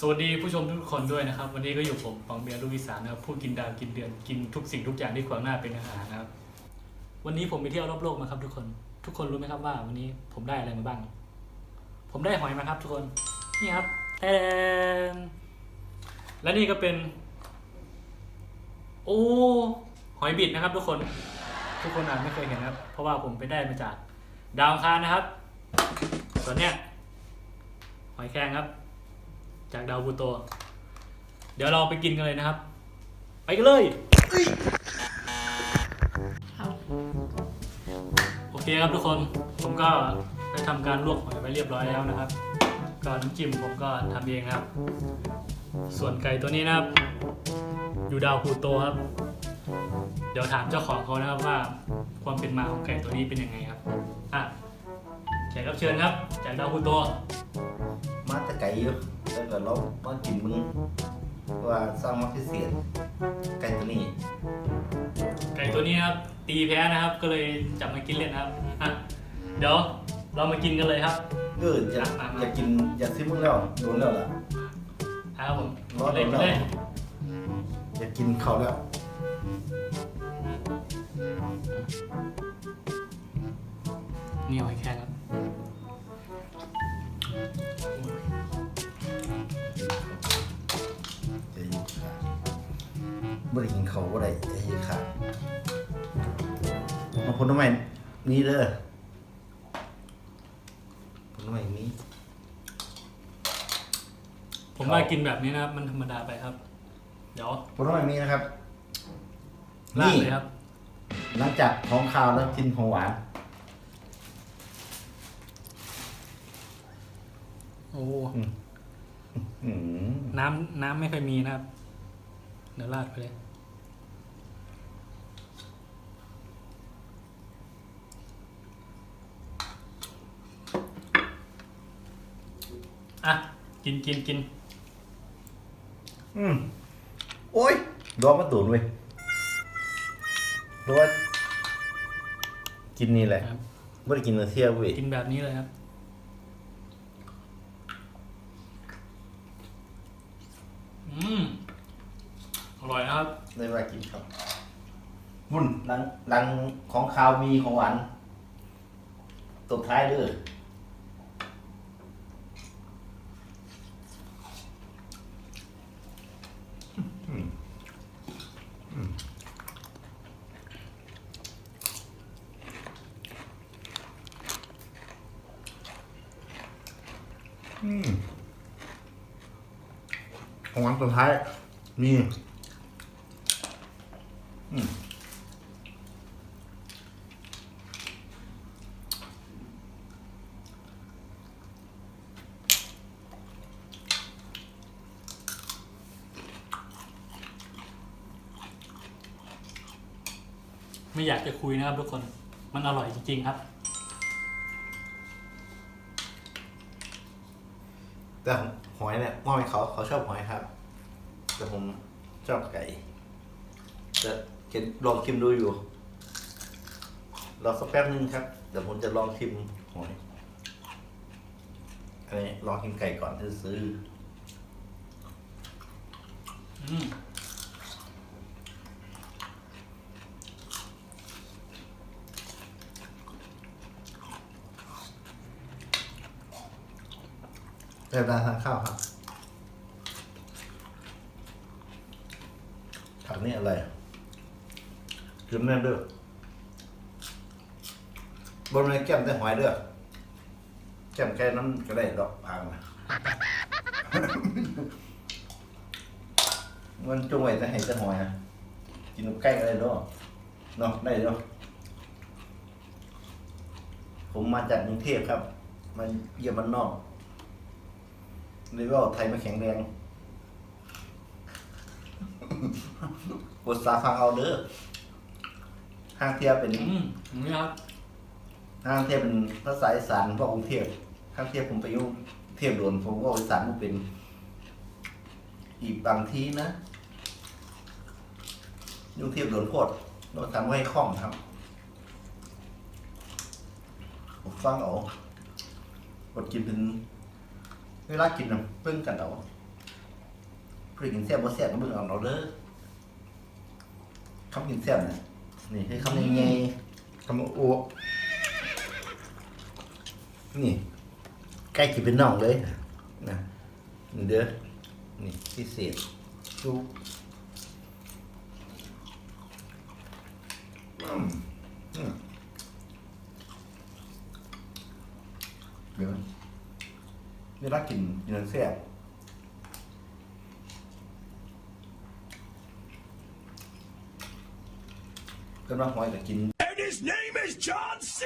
สวัสดีผู้ชมทุกคนด้วยนะครับ วันนี้ก็อยู่ผมปองเบียร์ลูกวิสานนะครับผู้กินดาวกินเดือนกินทุกสิ่งทุกอย่างที่ขวางหน้าเป็นอาหารนะครับ วันนี้ผมไปเที่ยวรอบโลกมาครับทุกคนทุกคนรู้ไหมครับว่า วันนี้ผมได้อะไรมาบ้าง ผมได้หอยมาครับ ทุกคนนี่ครับแทนและนี่ก็เป็น โอ้หอยบิดนะครับ ทุกคน ทุกคนอาจไม่เคยเห็นนะครับ เพราะว่าผมไปได้มาจากดาวคารนะครับส่วนเนี้ยหอยแครงครับ จากดาวบูโต เดี๋ยวเราไปกินกันเลยนะครับ ไปกันเลยโอเคครับทุกคน ผมก็ได้ทำการลวกหอยไปเรียบร้อยแล้วนะครับก่อนำจิ้มผมก็ทำเองครับ ส่วนไก่ตัวนี้นะครับ อยู่ดาวพูโตครับ เดี๋ยวถามเจ้าของเขานะครับว่าความเป็นมาของไก่ตัวนี้เป็นยังไงครับอะแขกรับเชิญครับ จากดาวพูโตมาแตะไก่ อยู่แล้วก็เรามากินมึงว่าสร้างมาพิเศษไก่ตัวนี้ไก่ตัวนี้นะครับตีแพ้นะครับ ก็เลยจับมากินเล่นนะครับอะเดี๋ยวเรามากินกันเลยครับ เอออยากมามาอยากกินอยากซื้อมึงแล้วโดนแล้วล่ะครับผมรอดเลยแล้วไปเลยอยากกินเขาแล้วนี่หอยแครงครับ ไม่ได้กินเขาก็ได้จะยิงขามาพ้นทำไมนี่เด้อพ้นทำไมนี้ ผมว่ากินแบบนี้นะครับ มันธรรมดาไปครับ เดี๋ยวพ้นทำไมนี้นะครับ ลาดนี่เลยครับ หลังจากของข้าวแล้วกินของหวาน โอ้อืม น้ำน้ำไม่ค่อยมีนะครับ เดี๋ยวราดไปเลย อะ กินกินกินอืมโอ้ยรอมาตุนเว้ยรอว่ากินนี่แหละครับ ไม่ได้กินเนื้อเทียเว้ยกินแบบนี้เลยครับ อืม อร่อยนะครับได้ว่ากินครับบุญหลังหลังของข้าวมีของหวานตบท้ายเด้ออื ของวานตบท้าย มีไม่อยากจะคุยนะครับทุกคน มันอร่อยจริงๆครับ แต่หอยเนี่ยมอบให้เขาเขาชอบหอยครับ แต่ผมชอบไก่จะเก็นลองชิมดูอยู่รอสักแป๊บนึงครับเดี๋ยวผมจะลองชิมหอยอันนี้ลองชิมไก่ก่อนที่ซื้อ อืม เวลาทานข้าวครับผักนี่อะไรกินแน่เด้อบนในแก้มแต่หอยเด้อแก้มแค่นั้นก็ได้ดอกพังนะมันจงไว้จะให้จะหอยนะกินกับไก่อะไรเนาะเนาะได้เนาะผมมาจากกรุงเทพครับมาเยี่ยมบ้านนอก เลยว่าไทยมาแข็งแรงกดสาฟังเอาเด้อห้างเทียบเป็นอืมอย่างนี้ครับห้างเทียบเป็นภาษาอีสานพวกกรุงเทพห้างเทียบผมไปอยุ่กรุงเทพโดนผมก็อีสานมันเป็น อีกบางทีนะอยุ่กรุงเทพโดนโคตรโดนทำให้คล่องครับผมฟังเอากดกินเป็น เวลากินนะเพิ่งกันเอาผู้ใดกินแซ่บบ่แซ่บก็เบิ่งเอาเอาเด้อคำกินแซ่บน่ะนี่คือคำยังไงคำอ้วกนี่ใกล้กินเป็นน่องเลยนะนี่เด้อนี่พิเศษซุปอืมอืมเดี๋ยว เวลากินกินแล้วแซ่บกำลังหอยแต่กิน And his name is John C.